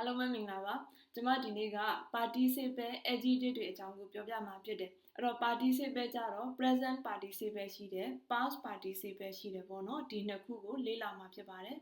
အားလုံးပဲမင်္ဂလာပါကျမဒီနေ့က participle adjective တွေအကြောင်းကိုပြောပြမှာဖြစ်တယ်အဲ့တော့ participle ကြတော့ present participle ရှိတယ် past participle ရှိတယ်ပေါ့နော်ဒီနှစ်ခုကိုလေ့လာမှာဖြစ်ပါတယ်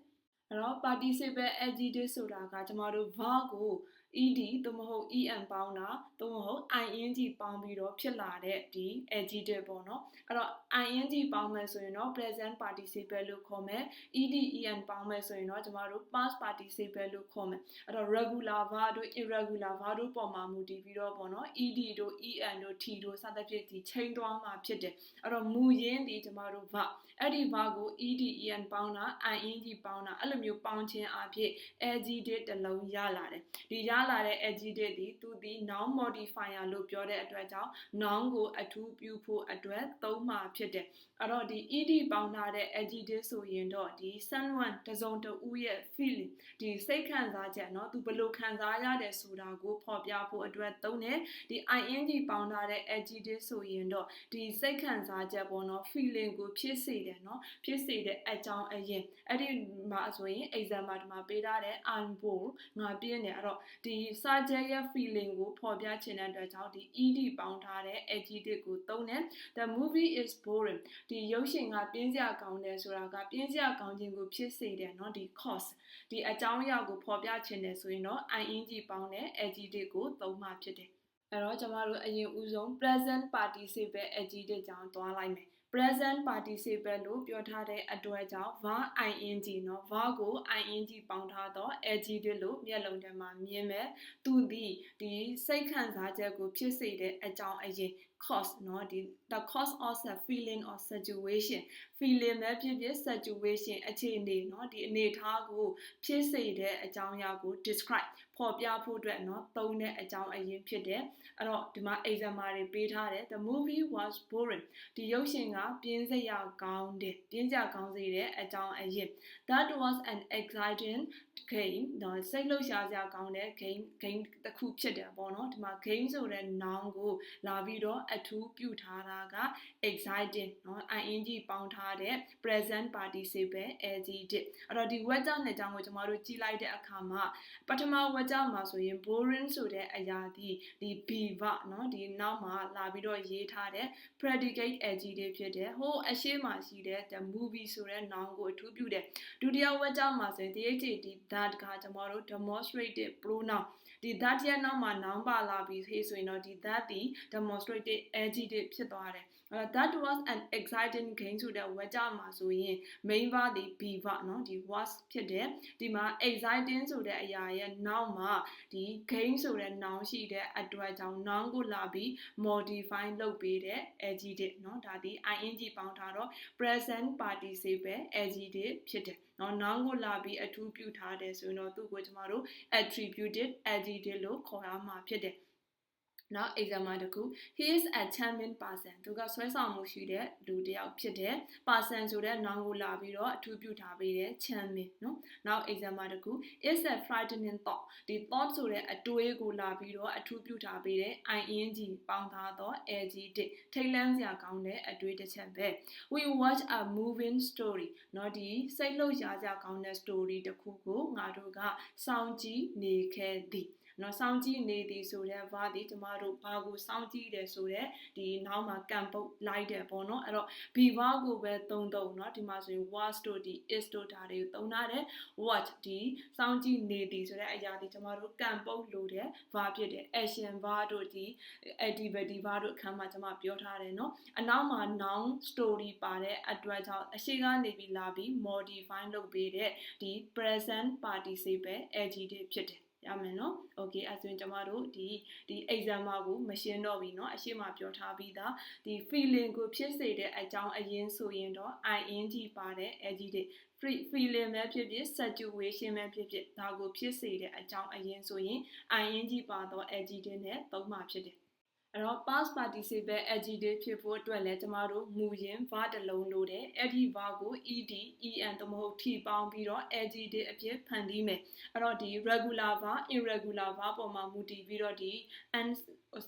အဲ့တော့ participle adjective ဆိုတာကကျမတို့ verb ကို ed သို့မဟုတ် en ပေါင်းတာသို့မဟုတ် ing ပေါင်းပြီးတော့ဖြစ်လာတဲ့ဒီ adjective ပေါ့နော်အဲ့တော့ ing ပေါင်းမယ်ဆိုရင်တော့ present participle လို့ခေါ်မယ် ed en ပေါင်းမယ်ဆိုရင်တော့ကျမတို့ past participle လို့ခေါ်မယ်အဲ့တော့ regular verb တို့ irregular verb တို့ပေါ်မှာမူတည်ပြီးတော့ပေါ့နော် ed တို့ en တို့ t တို့စသဖြင့်ဒီချိန်သွားမှာဖြစ်တယ်အဲ့တော့မူရင်းဒီကျမတို့ verb အဲ့ဒီ verb ကို ed en ပေါင်းတာ ing ပေါင်းတာအဲ့လိုမျိုးပေါင်းခြင်းအဖြစ် adjective တစ်လုံးရလာတယ်ဒီရလာတဲ့ adjective ဒီသူဒီ noun modifier လို့ပြောတဲ့အတွက်ကြောင့် noun ကိုအထူးပြုဖို့အတွက်သုံးမှာဖြစ်တယ် အဲ့တော့ဒီ ed ပေါင်းထားတဲ့ adjective ဆိုရင်တော့ဒီ someone တစုံတဦးရဲ့ feeling ဒီစိတ်ခံစားချက်เนาะသူဘယ်လိုခံစားရတယ်ဆိုတာကိုဖော်ပြဖို့အတွက်သုံးတယ်ဒီ ing ပေါင်းထားတဲ့ adjective ဆိုရင်တော့ဒီစိတ်ခံစားချက်ပေါ့เนาะ feeling ကိုဖြစ်စေတယ်เนาะဖြစ်စေတဲ့အကြောင်းအရင်အဲ့ဒီမှာဆိုရင် exam မှာဒီမှာပေးထားတဲ့ I'm bored ငါပြင်းတယ်အဲ့တော့ဒီစာချက်ရဲ့ feeling ကိုဖော်ပြချင်တဲ့အတွက်ကြောင့်ဒီ ed ပေါင်းထားတဲ့ adjective ကိုသုံးတယ် the movie is boring ဒီရုပ်ရှင်ကပြင်းစရာကောင်းတယ်ဆိုတာကပြင်းစရာကောင်းခြင်းကိုဖြစ်စေတယ်เนาะဒီ cause ဒီအကြောင်းအရာကိုဖော်ပြချင်တယ်ဆိုရင်တော့ ing ပေါင်းတဲ့ adjective ကိုသုံးမှဖြစ်တယ်အဲ့တော့ကျွန်တော်တို့အရင်ဦးဆုံး present participle adjective ကြောင်းသွားလိုက်မယ် present participle လို့ပြောထားတဲ့အတွက်ကြောင့် var ing เนาะ var ကို ing ပေါင်းထားတော့ adjective လို့မျက်လုံးထဲမှာမြင်မယ်သူသည်ဒီစိတ်ခံစားချက်ကိုဖြစ်စေတဲ့အကြောင်းအရင် cause เนาะဒီ the cause of a feeling or situation feeling ပဲဖြစ်ဖြစ် situation အခြေအနေเนาะဒီအနေအထားကိုဖြစ်စေတဲ့အကြောင်းအရာကို describe ဖော်ပြဖို့အတွက်เนาะသုံးတဲ့အကြောင်းအရင်ဖြစ်တယ်အဲ့တော့ဒီမှာ example တွေပေးထားတယ် the movie was boring ဒီရုပ်ရှင်ကပြင်းစရာကောင်းတယ်ပြင်းစရာကောင်းစေတဲ့အကြောင်းအရင် that was an exciting game တော့စိတ်လှုပ်ရှားစရာကောင်းတဲ့ game game တစ်ခုဖြစ်တယ်ပေါ့နော်ဒီမှာ game ဆိုတဲ့ noun ကိုလာပြီးတော့ အထူးပြုထားတာက exciting เนาะ ing ပေါင်းထားတဲ့ present participle adjective အဲ့တော့ဒီ word ကြောင့်နဲ့ကြောင့်ကိုကျမတို့ကြည့်လိုက်တဲ့အခါမှာပထမ word ကြောင့်မှာဆိုရင် boring ဆိုတဲ့အရာဒီဒီ be verb เนาะဒီနောက်မှာလာပြီးတော့ရေးထားတဲ့ predicate adjective ဖြစ်တယ်ဟိုအရှိမှရှိတဲ့ the movie ဆိုတဲ့ noun ကိုအထူးပြုတယ်ဒုတိယ word ကြောင့်မှာဆိုရင် the that ကကျမတို့ demonstrative pronoun ဒီ that ရဲ့နောက်မှာ noun ပါလာပြီးဟေးဆိုရင်တော့ဒီ that ဒီ demonstrative adjective ဖြစ်သွားတယ်အဲ that was an exciting game ဆိုတဲ့ word ကြမှာဆိုရင် main verb ဒီ be verb เนาะဒီ was ဖြစ်တယ်ဒီမှာ exciting ဆိုတဲ့အရာရဲ့နောက်မှာဒီ game ဆိုတဲ့ noun ရှိတဲ့အတွက်ကြောင့် noun ကိုလာပြီး modify လုပ်ပေးတဲ့ adjective เนาะဒါဒီ ing ပေါင်းထားတော့ present participle adjective ဖြစ်တယ်เนาะ noun ကိုလာပြီးအထူးပြုထားတယ်ဆိုရင်တော့သူ့ကိုကျမတို့ attributed adjective လို့ခေါ်ရမှာဖြစ်တယ် နောက် example တခု he is a charming person သူကဆွဲဆောင်မှုရှိတဲ့လူတစ်ယောက်ဖြစ်တယ် person ဆိုတဲ့ noun ကိုလာပြီးတော့အထူးပြုထားပေးတယ် charming နော်နောက် example တခု is a frightening thought ဒီ thought ဆိုတဲ့အတွေးကိုလာပြီးတော့အထူးပြုထားပေးတယ် ing ပေါင်းထားသော ag တစ်ထိတ်လန့်စရာကောင်းတဲ့အတွေးတစ်ချက်ပဲ we watch a moving story နော်ဒီစိတ်လှုပ်ရှားစရာကောင်းတဲ့ story တစ်ခုကိုငါတို့ကစောင့်ကြည့်နေခဲ့သည် နော်စောင့်ကြည့်နေသည်ဆိုတဲ့ verb ဒီကျမတို့ဘာကိုစောင့်ကြည့်တယ်ဆိုတဲ့ဒီနောက်မှာ can ပုတ်လိုက်တယ်ပေါ့နော်အဲ့တော့ be verb ကိုပဲသုံးသုံးနော်ဒီမှာဆိုရင် was တို့ဒီ is တို့ဒါတွေကိုသုံးထားတယ် watch ဒီစောင့်ကြည့်နေသည်ဆိုတဲ့အရာဒီကျမတို့ can ပုတ်လို့တဲ့ verb ဖြစ်တယ် action verb တို့ဒီ activity verb တို့အခန်းမှာကျမပြောထားတယ်နော်အနောက်မှာ noun story ပါတဲ့အတွက်ကြောင့်အရှိကနေပြီးလာပြီး modify လုပ်ပေးတဲ့ဒီ present participle adjective ဖြစ်တယ် ရမယ်နော်။ Okay အဲဆိုရင်ကျမတို့ဒီဒီ exam ကိုမရှင်းတော့ဘူးနော်အရှိမပြောထားပြီးသားဒီ feeling ကိုဖြစ်စေတဲ့အကြောင်းအရင်းဆိုရင်တော့ ing ပါတဲ့ adjective free feeling ပဲဖြစ်ဖြစ် situation ပဲဖြစ်ဖြစ်ဒါကိုဖြစ်စေတဲ့အကြောင်းအရင်းဆိုရင် ing ပါသော adjective နဲ့သုံးမှာဖြစ်တယ် အဲ့တော့ past participle adjective ဖြစ်ဖို့အတွက်လည်းကျမတို့မူရင်း verb တစ်လုံးလိုတယ်အဲ့ဒီ verb ကို ed en သို့မဟုတ် t ပေါင်းပြီးတော့ adjective အဖြစ်ဖန်တီးမယ်အဲ့တော့ဒီ regular verb irregular verb ပေါ်မှာမူတည်ပြီးတော့ဒီ and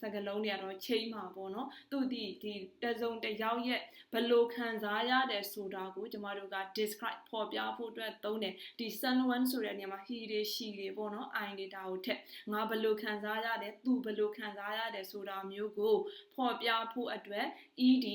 စကားလုံးတွေကတော့ချိန်မှာပေါ့နော်သူဒီဒီတစုံတစ်ယောက်ရဲ့ဘယ်လိုခံစားရတယ်ဆိုတာကိုကျမတို့က describe ဖော်ပြဖို့အတွက်သုံးတယ်ဒီ someone ဆိုတဲ့နေရာမှာ he တွေ she တွေပေါ့နော် i တွေဒါကိုထက်ငါဘယ်လိုခံစားရတယ်သူဘယ်လိုခံစားရတယ်ဆိုတာမျိုးကိုဖော်ပြဖို့အတွက် ed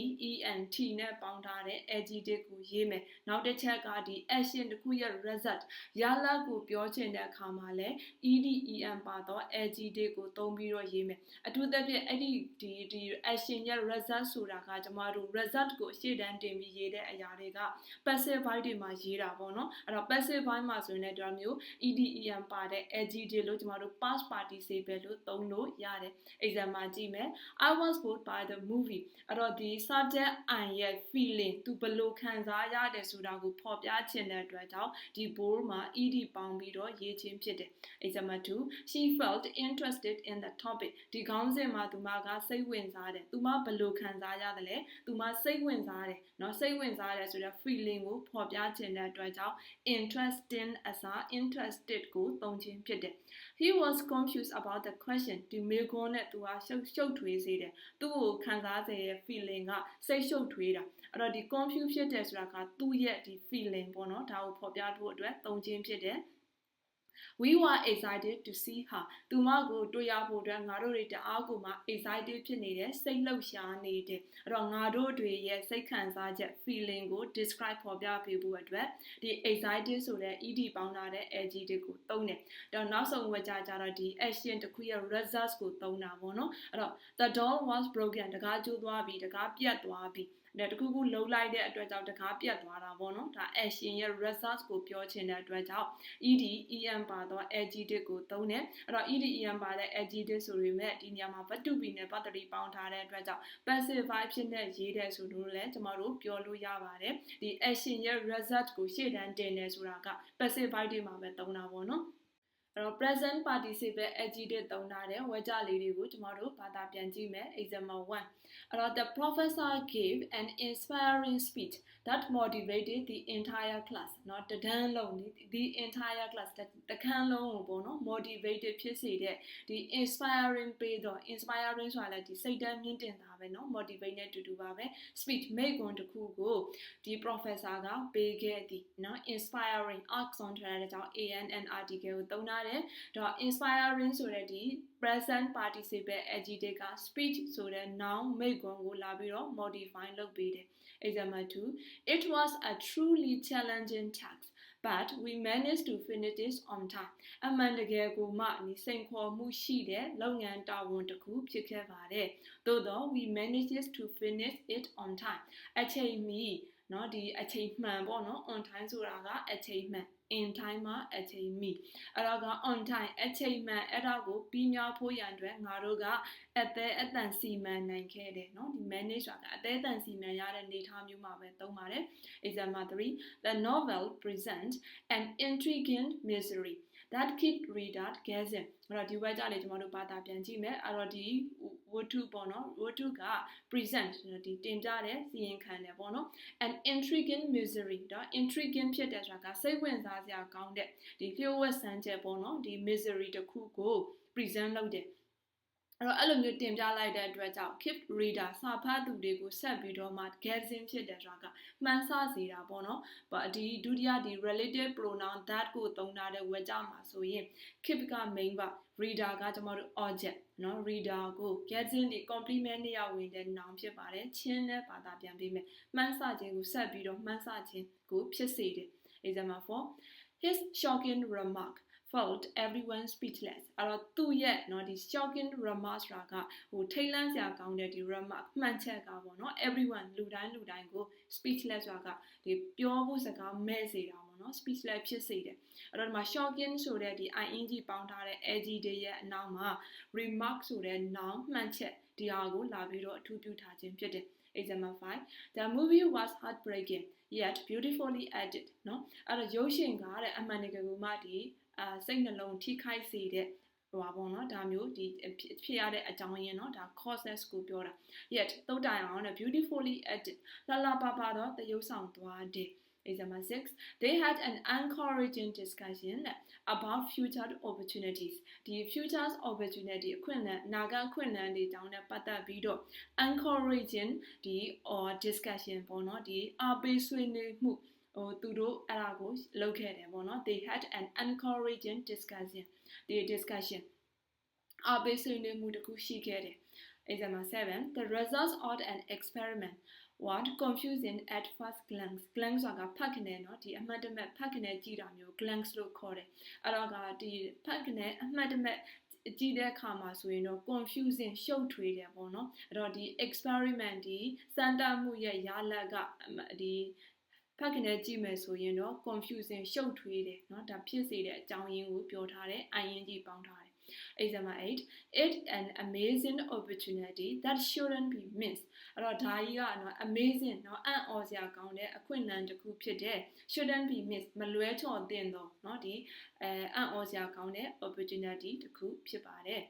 en t နဲ့ပေါင်းထားတဲ့ adjective ကိုရေးမယ်နောက်တစ်ချက်ကဒီ action တစ်ခုရဲ့ result ရလဒ်ကိုပြောချင်တဲ့အခါမှာလဲ ed en ပါတော့ adjective ကိုသုံးပြီးတော့ရေးမယ်အထူးသဖြင့်အဲ့ဒီဒီဒီ action ရဲ့ result ဆိုတာကကျမတို့ result ကိုအရှိတန်းတင်ပြီးရေးတဲ့အရာတွေက passive voice တွေမှာရေးတာပေါ့နော်အဲ့တော့ passive voice မှာဆိုရင်လည်းဒီလိုမျိုး EDEM ပါတဲ့ adjective လို့ကျမတို့ past participle လို့သုံးလို့ရတယ် exam မှာကြည့်မယ် I was bored by the movie အဲ့တော့ဒီ subject I ရဲ့ feeling သူဘယ်လိုခံစားရတယ်ဆိုတာကိုဖော်ပြချင်တဲ့အတွက်ကြောင့်ဒီ bored မှာ ed ပေါင်းပြီးတော့ရေးခြင်းဖြစ်တယ် exam 2 she felt interested in the topic ဒီခေါင်စဉ်မှာသူမကစိတ်ဝင်စားတယ်သူမဘယ်လိုခံစားရတယ်လဲသူမစိတ်ဝင်စားတယ်เนาะစိတ်ဝင်စားတယ်ဆိုတဲ့ feeling ကိုဖော်ပြခြင်းတဲ့အတွက်ကြောင့် interesting အစား interested ကိုသုံးခြင်းဖြစ်တယ် he was confused about the question ဒီမေခွန်းနဲ့သူကရှုပ်ရှုပ်ထွေးစေတယ်သူ့ကိုခံစားစေရဲ့ feeling ကစိတ်ရှုပ်ထွေးတာအဲ့တော့ဒီ confuse ဖြစ်တယ်ဆိုတာကသူ့ရဲ့ဒီ feeling ပေါ့နော်ဒါကိုဖော်ပြဖို့အတွက်သုံးခြင်းဖြစ်တယ် we were excited to see her သူမကိုတွေ့ရဖို့အတွက်ငါတို့တွေတအားကိုမှ excited ဖြစ်နေတယ်စိတ်လှုပ်ရှားနေတယ်အဲ့တော့ငါတို့တွေရဲ့စိတ်ခံစားချက် feeling ကို describe ဖော်ပြပေးဖို့အတွက်ဒီ excited ဆိုတဲ့ ed ပေါင်းထားတဲ့ adjective ကိုသုံးတယ်တော့နောက်ဆုံးဝေကြကြတော့ဒီ action တစ်ခုရဲ့ results ကိုသုံးတာပေါ့နော်အဲ့တော့ the door was broken တကားကျိုးသွားပြီတကားပြတ်သွားပြီဒါ တခုခုလှုပ်လိုက်တဲ့အတွက်ကြောင့်တကားပြတ်သွားတာပေါ့နော်ဒါ action ရဲ့ results ကိုပြောချင်တဲ့အတွက်ကြောင့် ed en ပါတော့ adjective ကိုသုံးတယ်အဲ့တော့ ed en ပါတဲ့ adjective ဆိုပေမဲ့ဒီနေရာမှာ verb to be နဲ့ verb ပေါင်းထားတဲ့အတွက်ကြောင့် passive verb ဖြစ်တဲ့ရေးတဲ့ဆိုလို့လည်းကျမတို့ပြောလို့ရပါတယ်ဒီ action ရဲ့ result ကိုရှေ့တန်းတင်တယ်ဆိုတာက passive verb တွေမှာပဲသုံးတာပေါ့နော် အဲ့တော့ present participle adjective သုံးထားတဲ့ဝေကြလေးတွေကိုကျမတို့ဘာသာပြန်ကြည့်မယ် example 1အဲ့တော့ the professor gave an inspiring speech that motivated the entire class เนาะတဒန်းလုံး the entire class တခန်းလုံးကိုပေါ့နော် motivated ဖြစ်စေတဲ့ဒီ inspiring ပေးတော့ inspiring ဆိုတာလည်းဒီစိတ်ဓာတ်မြင့်တင်တာပဲเนาะ motivate နဲ့တူတူပါပဲ speech မိကွန်းတစ်ခုကိုဒီ professor ကပေးခဲ့သည်เนาะ inspiring accent ထားတဲ့ကြောင့် an article ကိုသုံးထား တယ်တော့ inspiring ဆိုတဲ့ဒီ present participle adjective က speech ဆိုတဲ့ noun မိကွန်းကိုလာပြီးတော့ modify လုပ်ပေးတယ် example 2 it was a truly challenging task but we managed to finish this on time အမှန်တကယ်ကိုမှဒီစိန်ခေါ်မှုရှိတဲ့လုပ်ငန်းတာဝန်တစ်ခုဖြစ်ခဲ့ပါတယ်သို့တော့ we managed to finish it on time အချိန်မီเนาะဒီအချိန်မှန်ပေါ့เนาะ on time ဆိုတာကအချိန်မှန် in time မှာအချိန်မီအဲ့တော့က on time အချိန်မှန်အဲ့ဒါကိုပြီးမြောက်ဖို့ရန်အတွက်ငါတို့က အသေးအတန်စီမံနိုင်ခဲ့တယ်เนาะဒီ manage ဆိုတာကအသေးအတန်စီမံရတဲ့နေထားမျိုးမှာပဲသုံးပါတယ် example 3 the novel presents an intriguing mystery that keep reader guessing အဲ့တော့ဒီ word ကြလေကျွန်တော်တို့ဘာသာပြန်ကြည့်မယ်အဲ့တော့ဒီဝတ္ထုပေါ့နော်ဝတ္ထုက present ဒီတင်ပြတဲ့စီရင်ခံတယ်ပေါ့နော် an intriguing misery တော့ intriguing ဖြစ်တဲ့ဆိုတာကစိတ်ဝင်စားစရာကောင်းတဲ့ဒီလျှို့ဝှက်ဆန်းချက်ပေါ့နော်ဒီ misery တစ်ခုကို present လုပ်တယ် အဲ့တော့အဲ့လိုမျိုးတင်ပြလိုက်တဲ့အတွက်ကြောင့် keep reader စာဖတ်သူတွေကိုဆက်ပြီးတော့မှ gathering ဖြစ်တယ်ဆိုတာကမှန်းဆစေတာပေါ့နော်။ဒီဒုတိယဒီ relative pronoun that ကိုသုံးထားတဲ့ဝေကြောင့်မှာဆိုရင် keep က main ပါ reader ကကျွန်တော်တို့ object နော် reader ကို gathering ဒီ complement နဲ့ရဝင်တဲ့ noun ဖြစ်ပါတယ်။ချင်းနဲ့ဘာသာပြန်ပေးမယ်။မှန်းဆခြင်းကိုဆက်ပြီးတော့မှန်းဆခြင်းကိုဖြစ်စေတယ်။ example for his shocking remark felt everyone speechless အဲ့တော့သူ့ရဲ့เนาะဒီ shocking remark ဆိုတာကဟိုထိတ်လန့်စရာကောင်းတဲ့ဒီ remark မှန်ချက်ကပေါ့เนาะ everyone လူတိုင်းလူတိုင်းကို speechless ဆိုတာကဒီပြောဖို့စကားမဲ့စေတာပေါ့เนาะ speechless ဖြစ်စေတယ်အဲ့တော့ဒီမှာ shocking ဆိုတဲ့ဒီ ing ပေါင်းထားတဲ့ adjective ရဲ့အနောက်မှာ remark ဆိုတဲ့ noun မှန်ချက်ဒီဟာကိုလာပြီးတော့အထူးပြုထားခြင်းဖြစ်တယ် example 5 the movie was heartbreaking yet beautifully edited เนาะအဲ့တော့ရုပ်ရှင်ကားတဲ့အမှန်တကယ်ကိုမှဒီ အာစိတ်နှလုံးထိခိုက်စေတဲ့ဟိုပါပေါ့နော်ဒါမျိုးဒီဖြစ်ရတဲ့အကြောင်းရင်းနော်ဒါ causes ကိုပြောတာ yet သုတ်တိုင်အောင်နဲ့ beautifully edited လာလာပါပါတော့တရုပ်ဆောင်သွားတဲ့ example 6 they had an encouraging discussion about future opportunities ဒီ futures opportunity အခွင့်အလမ်းအနာဂတ်အခွင့်အလမ်းတွေတောင်းတဲ့ပတ်သက်ပြီးတော့ encouraging ဒီ or discussion ပေါ့နော်ဒီအပေးဆွေးနွေးမှု ဟိုသူတို့အဲ့ဒါကိုလုပ်ခဲ့တယ်ပေါ့နော် they had an encouraging discussion ဒီ discussion အားပေးဆွေးနွေးမှုတစ်ခုရှိခဲ့တယ် Example 7 the results of an experiment what confusing at first glance glance ဆိုတာဖတ်ခနဲ့เนาะဒီအမှတ်တမဲ့ဖတ်ခနဲ့ကြည့်တာမျိုး glance လို့ခေါ်တယ်အဲ့တော့ကဒီဖတ်ခနဲ့အမှတ်တမဲ့ကြည့်တဲ့အခါမှာဆိုရင်တော့ confusing ရှုပ်ထွေးတယ်ပေါ့နော်အဲ့တော့ဒီ experiment ဒီစမ်းသပ်မှုရဲ့ရလဒ်ကဒီ ဖတ်ခင်နဲ့ကြည့်မယ်ဆိုရင်တော့ confusing ရှုပ်ထွေးတယ်เนาะဒါဖြစ်စေတဲ့အကြောင်းရင်းကိုပြောထားတယ် ing ပေါင်းထားတယ် Example 8 it an amazing opportunity that shouldn't be missed အဲ့တော့ဒါကြီးကနော် amazing နော်အံ့ဩစရာကောင်းတဲ့အခွင့်အလမ်းတစ်ခုဖြစ်တဲ့ shouldn't be missed မလွဲချော်သင့်တော့နော်ဒီအဲအံ့ဩစရာကောင်းတဲ့ opportunity တစ်ခုဖြစ်ပါတယ်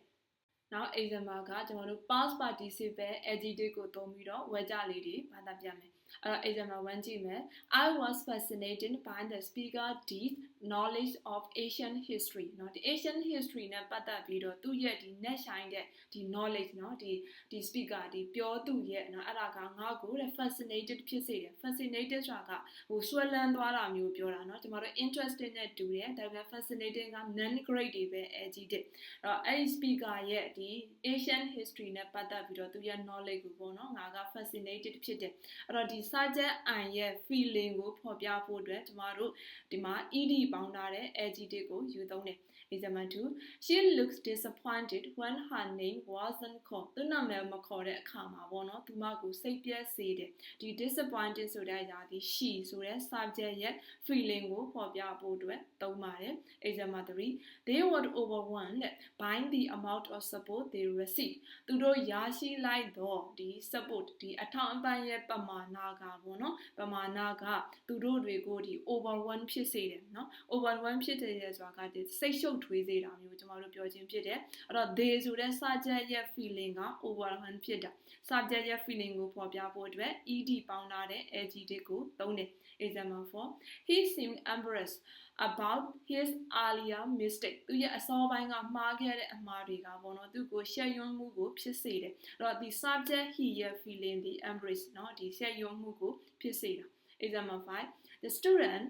နောက် example ကကျွန်တော်တို့ past participle adjective ကိုသုံးပြီးတော့ဝေကြလေးတွေဘာသာပြမယ် အဲ့တော့ example 1ကြည့်မယ် I was fascinated by the speaker deep knowledge of Asian history เนาะဒီ Asian history နဲ့ပတ်သက်ပြီးတော့သူ့ရဲ့ဒီ net shine တဲ့ဒီ knowledge เนาะဒီဒီ speaker ဒီပြောသူရဲ့เนาะအဲ့ဒါကငါ့ကိုတဲ့ fascinated ဖြစ်စေတယ် fascinated ဆိုတာကဟိုဆွဲလန်းသွားတာမျိုးပြောတာเนาะကျွန်တော်တို့ interested နဲ့တူတယ်ဒါပေမဲ့ fascinating က non grade တွေပဲ adjective အဲ့တော့အဲ့ဒီ speaker ရဲ့ဒီ Asian history နဲ့ပတ်သက်ပြီးတော့သူရဲ့ knowledge ကိုပေါ့နော်ငါက fascinated ဖြစ်တယ်အဲ့တော့ဒီ subject i ရဲ့ feeling ကိုဖော်ပြဖို့အတွက်ကျမတို့ဒီမှာ ed ပေါင်းထားတဲ့ adjective ကိုယူသုံးတယ် example 2 she looks disappointed when her name wasn't called သူနာမည်မခေါ်တဲ့အခါမှာပေါ့နော်သူမကိုစိတ်ပြက်စေတယ်ဒီ disappointed ဆိုတဲ့အရာဒီ she ဆိုတဲ့ subject ရဲ့ feeling ကိုဖော်ပြဖို့အတွက်သုံးပါတယ် example 3 they were overwhelmed by the amount of support they received သူတို့ရရှိလိုက်တော့ဒီ support ဒီအထောက်အပံ့ရဲ့ပမာဏကပေါ့နော်ပမာဏကသူတို့တွေကိုဒီ overwhelmed ဖြစ်စေတယ်နော် overwhelmed ဖြစ်တယ်ဆိုတာကဒီစိတ်ရှုပ်ထွေးစေတာမျိုးကျွန်တော်တို့ပြောခြင်းဖြစ်တယ်အဲ့တော့ they ဆိုတဲ့ subject ရဲ့ feeling က overwhelmed ဖြစ်တာ subject ရဲ့ feeling ကိုဖော်ပြဖို့အတွက် ed ပေါင်းထားတဲ့ adjective ကိုသုံးတယ် example 4 he seemed embarrassed about his earlier mistake သူရဲ့အစောပိုင်းကမှားခဲ့တဲ့အမှားတွေကပေါ့နော်သူကိုရှက်ယွန်းမှုကိုဖြစ်စေတယ်အဲ့တော့ဒီ subject he ရဲ့ feeling ဒီ embrace เนาะဒီရှက်ယွန်းမှုကိုဖြစ်စေတာ example 5 the student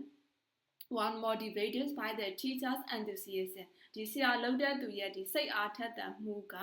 one motivated by the teachers enthusiasm ဒီဆရာလုပ်တဲ့သူရဲ့ဒီစိတ်အားထက်သန်မှုက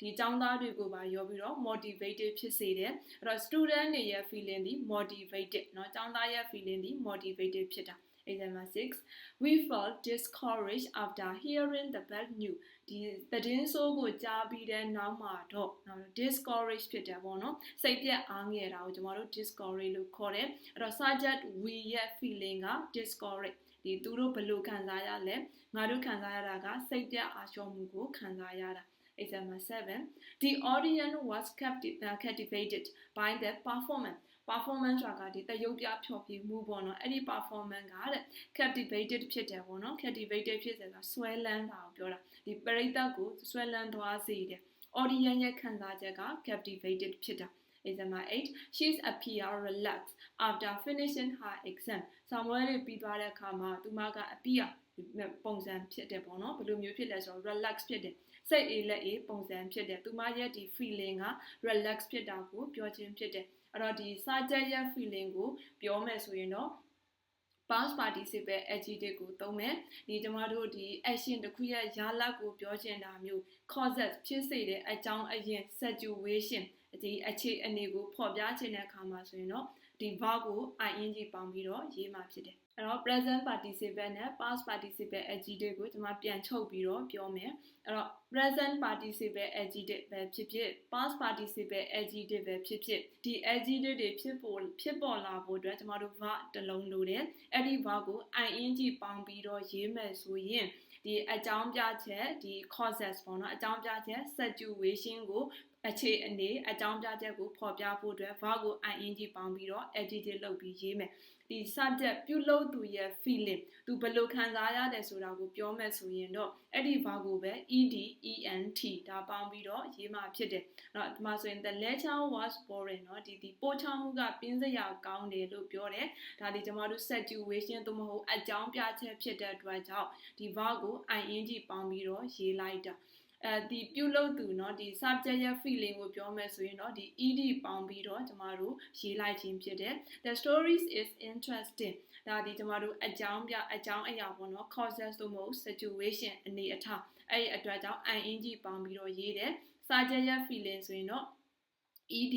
ဒီចောင်းသားတွေကိုပါရောပြီးတော့ motivated ဖြစ်စေတယ်အဲ့တော့ student တွေရဲ့ feeling ဒီ motivated เนาะចောင်းသားရဲ့ feeling ဒီ motivated ဖြစ်တာ Example 6 We felt discouraged after hearing the bad news ဒီသတင်းဆိုးကိုကြားပြီးတဲ့နောက်မှာတော့ discourage ဖြစ်တယ်ပေါ့နော်စိတ်ပြက်အားငယ်တာကိုကျွန်တော်တို့ discourage လို့ခေါ်တယ်အဲ့တော့ subject we ရဲ့ feeling က discourage ဒီသူတို့ဘယ်လိုခံစားရလဲငါတို့ခံစားရတာကစိတ်ပြက်အားလျှော့မှုကိုခံစားရတာ Example 7 The audience was captivated by the performance performance ဆိုတာကဒီတရုပ်ပြဖျော်ဖြေမှုပေါ့နော်အဲ့ဒီ performance ကတဲ့ captivated ဖြစ်တယ်ပေါ့နော် captivated ဖြစ်တယ်ဆိုတာဆွဲလန်းတာကိုပြောတာဒီပရိသတ်ကိုဆွဲလန်းသွားစေတယ် audience ရဲ့ခံစားချက်က captivated ဖြစ်တာ Example 8 she's appear relaxed after finishing her exam ဆောင်းပွဲတွေပြီးသွားတဲ့အခါမှာသူမက appear ပုံစံဖြစ်တယ်ပေါ့နော်ဘယ်လိုမျိုးဖြစ်လဲဆိုတော့ relax ဖြစ်တယ် စိတ်အေးလက်အေးပုံစံဖြစ်တယ်သူမရဲ့ဒီ feeling က relax ဖြစ်တာကိုပြောခြင်းဖြစ်တယ်အဲ့တော့ဒီစာချက်ရဲ့ feeling ကိုပြောမယ်ဆိုရင်တော့ past participle adjective ကိုသုံးမယ်ဒီကျမတို့ဒီ action တစ်ခုရဲ့ရလဒ်ကိုပြောချင်တာမျိုး causes ဖြစ်စေတဲ့အကြောင်းအရင် situation ဒီအခြေအနေကိုဖော်ပြချင်တဲ့အခါမှာဆိုရင်တော့ဒီ verb ကို ing ပေါင်းပြီးတော့ရေးမှာဖြစ်တယ် အဲ့တော့ present participle နဲ့ past participle adjective ကိုကျွန်မပြန်ချုပ်ပြီးတော့ပြောမယ်အဲ့တော့ present participle adjective ပဲဖြစ်ဖြစ် past participle adjective ပဲဖြစ်ဖြစ်ဒီ adjective တွေဖြစ်ပေါ်ဖြစ်ပေါ်လာဖို့အတွက်ကျွန်မတို့ verb တစ်လုံးလိုတယ်အဲ့ဒီ verb ကို ing ပေါင်းပြီးတော့ရေးမယ်ဆိုရင်ဒီအကြောင်းပြချက်ဒီ causes ပေါ့နော်အကြောင်းပြချက် situation ကိုအခြေအနေအကြောင်းပြချက်ကိုဖော်ပြဖို့အတွက် verb ကို ing ပေါင်းပြီးတော့ adjective လုပ်ပြီးရေးမယ် ဒီ subject ပြုလုပ်သူရဲ့ feeling သူဘယ်လိုခံစားရတယ်ဆိုတာကိုပြောမယ်ဆိုရင်တော့အဲ့ဒီဘာကိုပဲ ed ent ဒါပေါင်းပြီးတော့ရေးမှာဖြစ်တယ်เนาะဒီမှာဆိုရင် the lecture was boring เนาะဒီဒီပို့ချမှုကပြင်းစရာကောင်းတယ်လို့ပြောတယ်ဒါဒီကျမတို့ situation သို့မဟုတ်အကြောင်းပြချက်ဖြစ်တဲ့အတွက်ကြောင့်ဒီ verb ကို ing ပေါင်းပြီးတော့ရေးလိုက်တာ အဲဒီပြုလုပ်သူเนาะဒီ subject ရဲ့ feeling ကိုပြောမယ်ဆိုရင်တော့ဒီ ed ပေါင်းပြီးတော့ကျမတို့ရေးလိုက်ခြင်းဖြစ်တယ် the stories is interesting ဒါဒီကျမတို့အကြောင်းပြအကြောင်းအရာပေါ့နော် causes သို့မဟုတ် situation အနေအထားအဲ့ဒီအတွက်ကြောင့် ing ပေါင်းပြီးတော့ရေးတယ် subject ရဲ့ feeling ဆိုရင်တော့ ed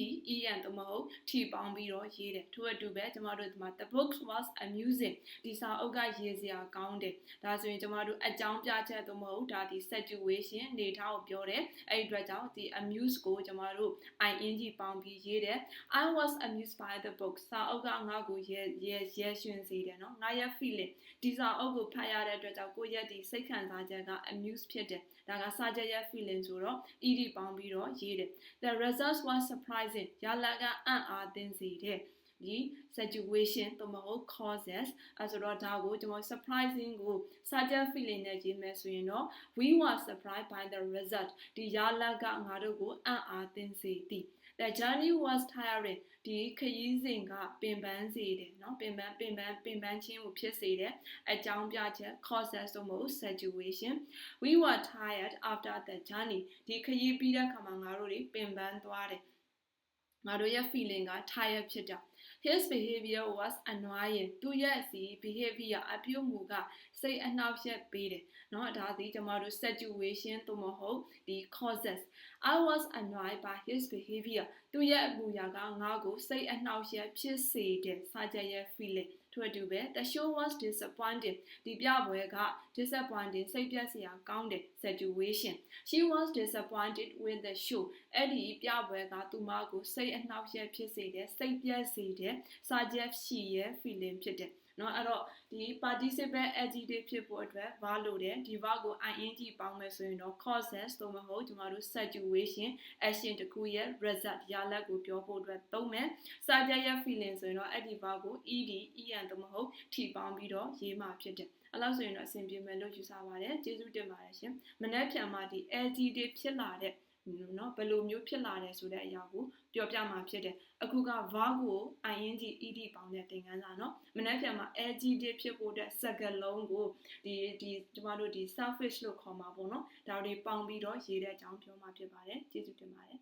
en တမဟုတ် t ပေါင်းပြီးတော့ရေးတယ်ထို့အတူပဲကျမတို့ဒီမှာ the book was amusing ဒီစာအုပ်ကရေးစရာကောင်းတယ်ဒါဆိုရင်ကျမတို့အကြောင်းပြချက်တမဟုတ်ဒါဒီ situation နေထားကိုပြောတယ်အဲ့ဒီအတွက်ကြောင့်ဒီ amuse ကိုကျမတို့ ing ပေါင်းပြီးရေးတယ် I was amused by the book စာအုပ်ကငါ့ကိုရဲရဲရဲရှင်စေတယ်နော်ငါရဲ့ feeling ဒီစာအုပ်ကိုဖတ်ရတဲ့အတွက်ကြောင့်ကိုယ့်ရဲ့ဒီစိတ်ခံစားချက်က amuse ဖြစ်တယ် ဒါကစာချက်ရဲ့ feeling ဆိုတော့ ed ပေါင်းပြီးတော့ရေးတယ် the results was surprising ရလာကအံ့အားသင့်စေတဲ့ဒီ situation သို့မဟုတ် causes အဲဆိုတော့ဒါကိုကျွန်တော် surprising ကို subject feeling နဲ့ရေးမယ်ဆိုရင်တော့ we were surprised by the result ဒီရလာကငါတို့ကိုအံ့အားသင့်စေသည် the journey was tiring ဒီခရီးစဉ်ကပင်ပန်းစေတယ်เนาะပင်ပန်းပင်ပန်းပင်ပန်းခြင်းကိုဖြစ်စေတယ်အကြောင်းပြချက် causes ဆိုမို့ situation we were tired after the journey ဒီခရီးပြီးတဲ့အခါမှာငါတို့တွေပင်ပန်းသွားတယ်ငါတို့ရဲ့ feeling က tired ဖြစ်တာ his behavior was annoying သူရဲ့စီ behavior အပြုအမူကစိတ်အနှောက်အယှက်ပေးတယ်เนาะဒါသည်ကျွန်တော်တို့ situation သို့မဟုတ်ဒီ causes I was annoyed by his behavior သူရဲ့အမူအရာကငါ့ကိုစိတ်အနှောက်အယှက်ဖြစ်စေတဲ့စာချက်ရဲ့ feeling ထို့အတူပဲ the show was disappointing ဒီပြပွဲက disappointing စိတ်ပြတ်စရာကောင်းတဲ့ situation she was disappointed with the show အဲ့ဒီပြပွဲကသူမကိုစိတ်အနှောက်အယှက်ဖြစ်စေတဲ့စိတ်ပြတ်စေတဲ့စာချက်ရှိရဲ့ feeling ဖြစ်တဲ့ เนาะအဲ့တော့ဒီ participle adjective ဖြစ်ဖို့အတွက် verb လို့တယ်ဒီ verb ကို ing ပေါင်းမယ်ဆိုရင်တော့ causes သို့မဟုတ်ကျမတို့ situation action တခုရဲ့ result ရလဒ်ကိုပြောဖို့အတွက်သုံးမယ် subject ရဲ့ feeling ဆိုရင်တော့အဲ့ဒီ verb ကို ed en သို့မဟုတ် t ပေါင်းပြီးတော့ရေးမှာဖြစ်တယ်အဲ့လောက်ဆိုရင်တော့အဆင်ပြေမယ်လို့ယူဆပါတယ်ကျေးဇူးတင်ပါတယ်ရှင်မနေ့ပြန်မှာဒီ adjective ဖြစ်လာတဲ့ နော်ဘယ်လိုမျိုးဖြစ်လာတယ်ဆိုတဲ့အရာကိုပြောပြမှာဖြစ်တယ်အခုက verb ကို ing ed ပေါင်းတဲ့သင်ခန်းစာနော်မနေ့ပြန်မှာ adjective ဖြစ်ဖို့အတွက်စကားလုံးကိုဒီဒီကျမတို့ဒီ selfish လို့ခေါ်မှာပေါ့နော်ဒါတွေပေါင်းပြီးတော့ရေးတဲ့အကြောင်းပြောမှာဖြစ်ပါတယ်ကျေးဇူးတင်ပါတယ်